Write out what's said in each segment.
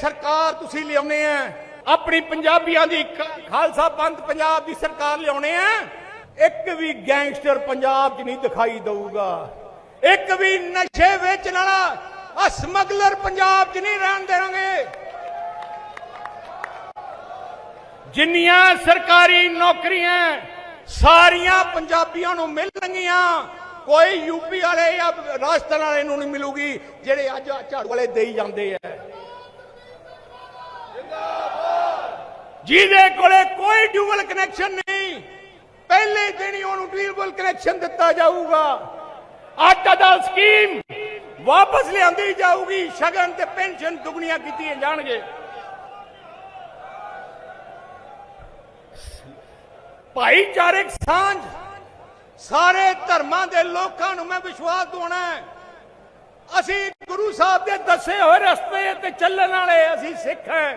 ਸਰਕਾਰ ਤੁਸੀਂ ਲਿਆਉਨੇ ਆ। ਆਪਣੀ ਪੰਜਾਬੀਆਂ ਦੀ ਖਾਲਸਾ ਪੰਥ ਪੰਜਾਬ ਦੀ ਸਰਕਾਰ ਲਿਆਉਣੇ ਆ। ਇੱਕ ਵੀ ਗੈਂਗਸਟਰ ਪੰਜਾਬ 'ਚ ਨਹੀਂ ਦਿਖਾਈ ਦਊਗਾ। ਇੱਕ ਵੀ ਨਸ਼ੇ ਵੇਚਣ ਵਾਲਾ ਆ ਸਮਗਲਰ ਪੰਜਾਬ 'ਚ ਨਹੀਂ ਰਹਿਣ ਦੇਵਾਂਗੇ ਜਿੰਨੀਆਂ ਸਰਕਾਰੀ ਨੌਕਰੀਆਂ ਸਾਰੀਆਂ ਪੰਜਾਬੀਆਂ ਨੂੰ ਮਿਲਣਗੀਆਂ, ਕੋਈ ਯੂਪੀ ਵਾਲੇ ਜਾਂ ਰਾਜਸਥਾਨ ਵਾਲੇ ਨੂੰ ਨਹੀਂ ਮਿਲੂਗੀ, ਜਿਹੜੇ ਅੱਜ ਝਾੜੂ ਵਾਲੇ ਦੇਈ ਜਾਂਦੇ ਆ। ਜਿਹਦੇ ਕੋਲੇ ਕੋਈ ਡਿਊਬਲ ਕਨੈਕਸ਼ਨ ਨਹੀਂ, ਪਹਿਲੇ ਦਿਨ ਹੀ ਉਹਨੂੰ ਡਿਊਬਲ ਕਨੈਕਸ਼ਨ ਦਿੱਤਾ ਜਾਊਗਾ। ਆਟਾ ਦਾਲ ਸਕੀਮ ਵਾਪਸ ਲਿਆਂਦੀ ਜਾਊਗੀ, ਸ਼ਗਨ ਤੇ ਪੈਨਸ਼ਨ ਦੁਗਣੀਆਂ ਕੀਤੀਆਂ ਜਾਣਗੇ। ਭਾਈਚਾਰਕ ਸਾਂਝ, ਸਾਰੇ ਧਰਮਾਂ ਦੇ ਲੋਕਾਂ ਨੂੰ ਮੈਂ ਵਿਸ਼ਵਾਸ ਦਿਵਾਉਣਾ ਹੈ। ਅਸੀਂ ਗੁਰੂ ਸਾਹਿਬ ਦੇ ਦੱਸੇ ਹੋਏ ਰਸਤੇ ਤੇ ਚੱਲਣ ਵਾਲੇ, ਅਸੀਂ ਸਿੱਖ ਹਾਂ।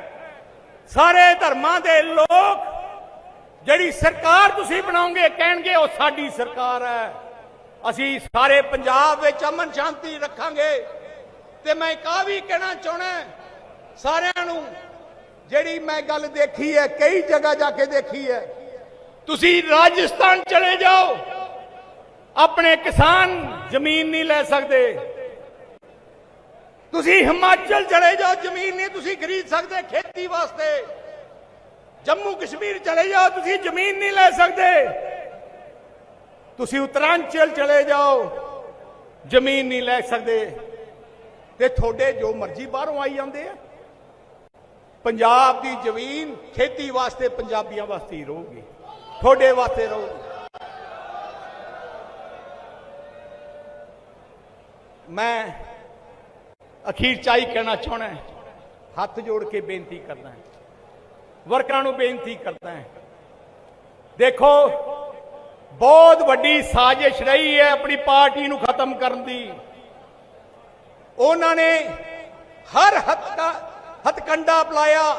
ਸਾਰੇ ਧਰਮਾਂ ਦੇ ਲੋਕ ਜਿਹੜੀ ਸਰਕਾਰ ਤੁਸੀਂ ਬਣਾਓਗੇ ਕਹਿਣਗੇ ਉਹ ਸਾਡੀ ਸਰਕਾਰ ਹੈ। ਅਸੀਂ ਸਾਰੇ ਪੰਜਾਬ ਵਿੱਚ ਅਮਨ ਸ਼ਾਂਤੀ ਰੱਖਾਂਗੇ। ਤੇ ਮੈਂ ਇੱਕ ਵੀ ਕਹਿਣਾ ਚਾਹਣਾ ਸਾਰਿਆਂ ਨੂੰ, ਜਿਹੜੀ ਮੈਂ ਗੱਲ ਦੇਖੀ ਹੈ, ਕਈ ਜਗ੍ਹਾ ਜਾ ਕੇ ਦੇਖੀ ਹੈ, ਤੁਸੀਂ ਰਾਜਸਥਾਨ ਚਲੇ ਜਾਓ, ਆਪਣੇ ਕਿਸਾਨ ਜ਼ਮੀਨ ਨਹੀਂ ਲੈ ਸਕਦੇ। ਤੁਸੀਂ ਹਿਮਾਚਲ ਚਲੇ ਜਾਓ, ਜ਼ਮੀਨ ਨਹੀਂ ਤੁਸੀਂ ਖਰੀਦ ਸਕਦੇ ਖੇਤੀ ਵਾਸਤੇ। ਜੰਮੂ ਕਸ਼ਮੀਰ ਚਲੇ ਜਾਓ, ਤੁਸੀਂ ਜ਼ਮੀਨ ਨਹੀਂ ਲੈ ਸਕਦੇ। ਤੁਸੀਂ ਉੱਤਰਾਂਚਲ ਚਲੇ ਜਾਓ, ਜ਼ਮੀਨ ਨਹੀਂ ਲੈ ਸਕਦੇ। ਤੇ ਤੁਹਾਡੇ ਜੋ ਮਰਜ਼ੀ ਬਾਹਰੋਂ ਆਈ ਜਾਂਦੇ ਆ। ਪੰਜਾਬ ਦੀ ਜ਼ਮੀਨ ਖੇਤੀ ਵਾਸਤੇ ਪੰਜਾਬੀਆਂ ਵਾਸਤੇ ਹੀ ਰਹੂਗੀ। ਤੁਹਾਡੇ ਵਾਸਤੇ ਰਹੂਗੀ। ਮੈਂ ਅਖੀਰ ਚਾਈ ਕਹਿਣਾ ਚਾਹਣਾ ਹੱਥ ਜੋੜ ਕੇ ਬੇਨਤੀ ਕਰਦਾ ਹਾਂ। ਵਰਕਰਾਂ ਨੂੰ ਬੇਨਤੀ ਕਰਦਾ ਹਾਂ। ਦੇਖੋ, ਬਹੁਤ ਵੱਡੀ ਸਾਜ਼ਿਸ਼ ਰਹੀ ਹੈ ਆਪਣੀ ਪਾਰਟੀ ਨੂੰ ਖਤਮ ਕਰਨ ਦੀ। ਉਹਨਾਂ ਨੇ ਹਰ ਹੱਥਾ ਹਥਕੰਡਾ ਅਪਲਾਇਆ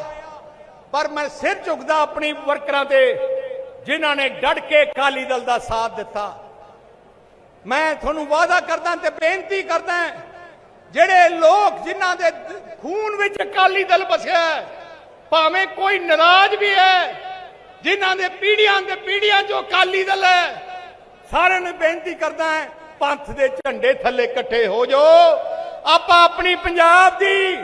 ਪਰ ਮੈਂ ਸਿਰ ਝੁਕਦਾ ਆਪਣੀ ਵਰਕਰਾਂ ਤੇ, ਜਿਨ੍ਹਾਂ ਨੇ ਡਟ ਕੇ ਅਕਾਲੀ ਦਲ ਦਾ ਸਾਥ ਦਿੱਤਾ। ਮੈਂ ਤੁਹਾਨੂੰ ਵਾਅਦਾ ਕਰਦਾ ਤੇ ਬੇਨਤੀ ਕਰਦਾ ਜਿਹੜੇ ਲੋਕ ਜਿਨ੍ਹਾਂ ਦੇ ਖੂਨ ਵਿੱਚ ਅਕਾਲੀ ਦਲ ਵਸਿਆ ਭਾਵੇਂ ਕੋਈ ਨਾਰਾਜ਼ ਵੀ ਹੈ, ਜਿਨ੍ਹਾਂ ਦੇ ਪੀੜ੍ਹੀਆਂ ਦੇ ਪੀੜ੍ਹੀਆਂ ਜੋ ਅਕਾਲੀ ਦਲ ਹੈ, ਸਾਰਿਆਂ ਨੂੰ ਬੇਨਤੀ ਕਰਦਾ ਹੈ, ਪੰਥ ਦੇ ਝੰਡੇ ਥੱਲੇ ਇਕੱਠੇ ਹੋ ਜਾਓ। ਆਪਾਂ ਆਪਣੀ ਪੰਜਾਬ ਦੀ,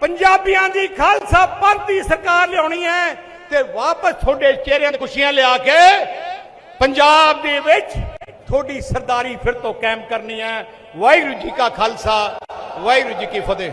ਪੰਜਾਬੀਆਂ ਦੀ ਖਾਲਸਾ ਪੰਥ ਦੀ ਸਰਕਾਰ ਲਿਆਉਣੀ ਹੈ ਤੇ ਵਾਪਸ ਤੁਹਾਡੇ ਚਿਹਰਿਆਂ ਤੇ ਖੁਸ਼ੀਆਂ ਲਿਆ ਕੇ ਪੰਜਾਬ ਦੇ ਵਿੱਚ ਤੁਹਾਡੀ ਸਰਦਾਰੀ ਫਿਰ ਤੋਂ ਕਾਇਮ ਕਰਨੀ ਹੈ। ਵਾਹਿਗੁਰੂ ਜੀ ਕਾ ਖਾਲਸਾ, ਵਾਹਿਗੁਰੂ ਜੀ ਕੀ ਫਤਿਹ।